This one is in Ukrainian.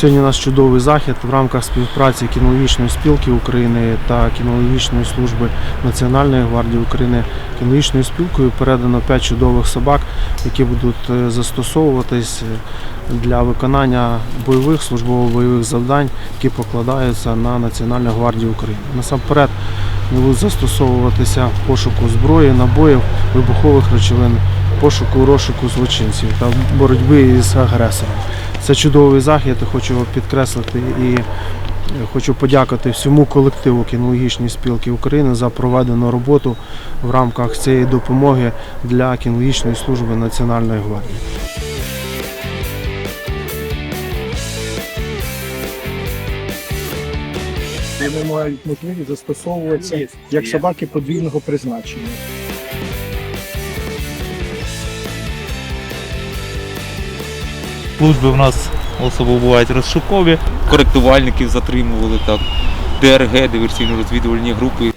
Сьогодні у нас чудовий захід в рамках співпраці кінологічної спілки України та кінологічної служби Національної гвардії України. Кінологічною спілкою передано 5 чудових собак, які будуть е, застосовуватись е, для виконання бойових службово-бойових завдань, які покладаються на Національну гвардію України. Насамперед будуть застосовуватися пошуку зброї, набоїв, вибухових речовин, пошуку розшуку злочинців та боротьби з агресором. Це чудовий захід, хочу підкреслити і е, хочу подякувати всьому колективу кінологічної спілки України за проведену роботу в рамках цієї допомоги для кінологічної служби Національної гвардії. Вони мають можливість застосовуватися як собаки подвійного призначення. Служби в нас особо бувають розшукові. коректувальників затримували так, ДРГ, диверсійно-розвідувальні групи.